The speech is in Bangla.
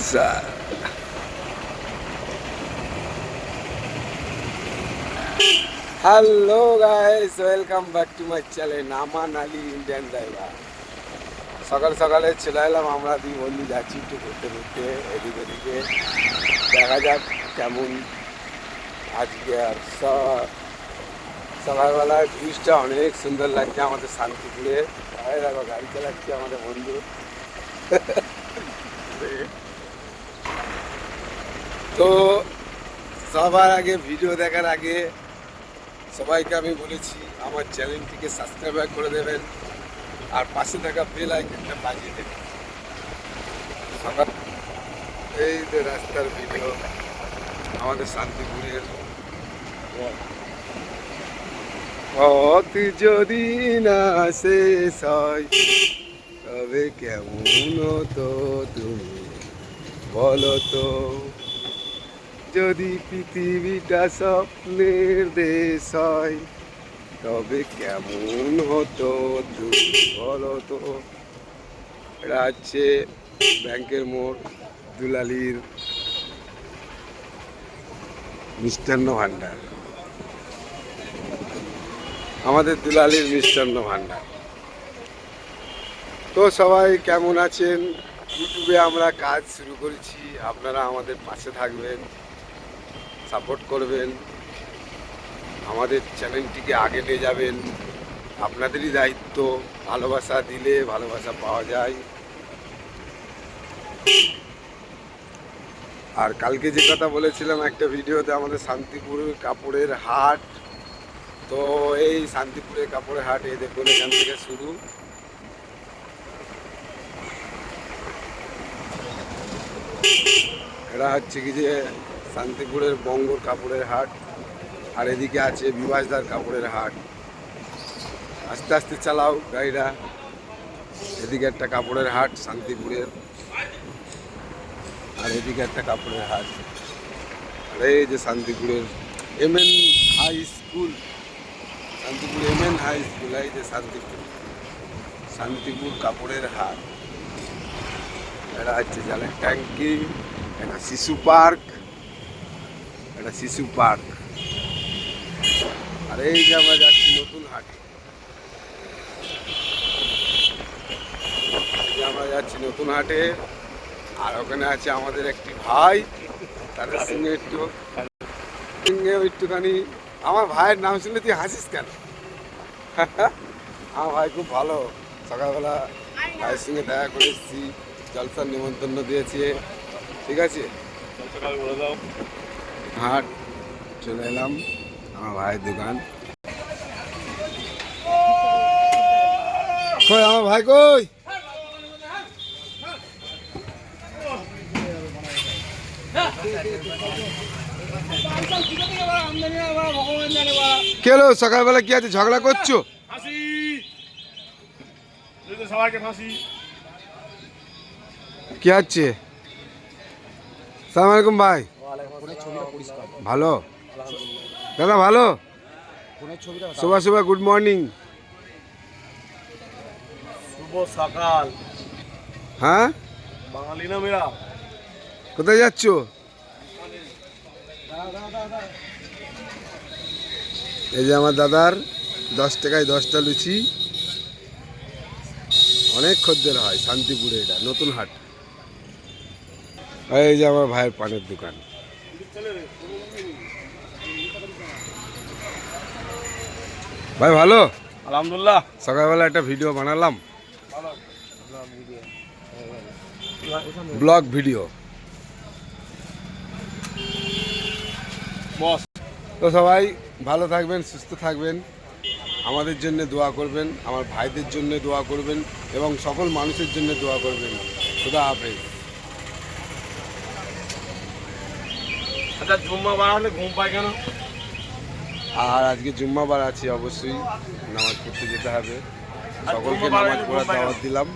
Sir hello guys welcome back to my channel Aman Ali Indian driver সকাল সকালে চলে এলাম আমরা দুই বন্ধু যাচ্ছি একটু ঘুরতে ঘুরতে, এদিকে ওদিকে। দেখা যাক কেমন আজকে আর স- সকালবেলার ভিউজটা অনেক সুন্দর লাগছে আমাদের শান্তিপুরে। দেখো, গাড়ি চালাচ্ছি আমাদের বন্ধু। তো সবার আগে ভিডিও দেখার আগে সবাইকে আমি বলেছি, আমার চ্যানেলটিকে সাবস্ক্রাইব করে দেবেন আর পাশে থাকা বেল আইকনটা বাজিয়ে দেবেন। এই যে রাস্তার ভিডিও আমাদের শান্তিপুরের পথ যদি না শেষ হয় তবে কেমন তো তুমি? বলো তো। যদি পৃথিবীটা স্বপ্নের দেশ হয়, তবে কেমন হতো তুমি? বলো তো। হচ্ছে ব্যাংকের মোড়, দুলালির মিষ্টান্ন ভাণ্ডার। আমাদের দুলালির মিষ্টান্ন ভাণ্ডার। তো সবাই কেমন আছেন? ইউটিউবে আমরা কাজ শুরু করেছি। আপনারা আমাদের পাশে থাকবেন, সাপোর্ট করবেন, আমাদের চ্যানেলটিকে আগে নিয়ে যাবেন। আপনাদেরই দায়িত্ব, ভালোবাসা দিলে ভালোবাসা পাওয়া যায়। আর কালকে যে কথা বলেছিলাম একটা ভিডিওতে, আমাদের শান্তিপুর কাপড়ের হাট। তো এই শান্তিপুরের কাপড়ের হাট, এই দেখুন, এখান থেকে শুরু। এটা হচ্ছে কি যে শান্তিপুরের বঙ্গর কাপড়ের হাট, আর এদিকে আছে বিভাসদার কাপড়ের হাট। আস্তে আস্তে চালাও গাড়িটা এদিকে একটা কাপড়ের হাট, শান্তিপুরের। আর এদিকে একটা কাপড়ের হাট। আর এই যে শান্তিপুরের M N high school Shantipur M N high school এই যে শান্তিপুর। শান্তিপুর কাপড়ের হাট। এটা হচ্ছে জলের ট্যাঙ্কি। একটা শিশু পার্ক। একটা শিশু পার্ক। আর এই যে আমরা যাচ্ছি নতুন হাটে। আমরা যাচ্ছি নতুন হাটে। আর ওখানে আছে আমাদের একটি ভাই। তাদের সঙ্গে একটু সঙ্গে একটুখানি আমার ভাইয়ের নাম শুনলে তুই হাসিস কেন? আমার ভাই খুব ভালো। সকালবেলা ভাইয়ের সঙ্গে দেখা করে এসেছি। জলসার নিমন্ত্রণ দিয়েছে। ঠিক আছে? হাট চলে এলাম আমার ভাইয়ের দোকান। কই আমার ভাই কই? কেলো সকালবেলা কি আছে ঝগড়া করছ? কি হচ্ছে সালাম আলাইকুম ভাই। ভালো? দাদা ভালো? সুবা সুবা গুড মর্নিং শুভ সকাল। হ্যাঁ? বাঙালি না মেরা কোথায় যাচ্ছ? এই যে আমার দাদার দশ টাকায় দশটা লুচি। অনেক খদ্দের হয় শান্তিপুরে এটা নতুন হাট। এই যে আমার ভাইয়ের পানের দোকান। ভাই ভালো? আলহামদুলিল্লাহ। সকালবেলা একটা ভিডিও বানালাম। Vlog video. তো সবাই ভালো থাকবেন সুস্থ থাকবেন। আমাদের জন্য দোয়া করবেন আমার ভাইদের জন্য দোয়া করবেন এবং সকল মানুষের জন্য দোয়া করবেন। খুদা হাফেজ। আচ্ছা জুম্মা বার হলে ঘুম পায় কেন? আর আজকে জুম্মাবার আছে অবশ্যই নামাজ পড়তে যেতে হবে। সকলকে নামাজ পড়ার দাওয়াত দিলাম।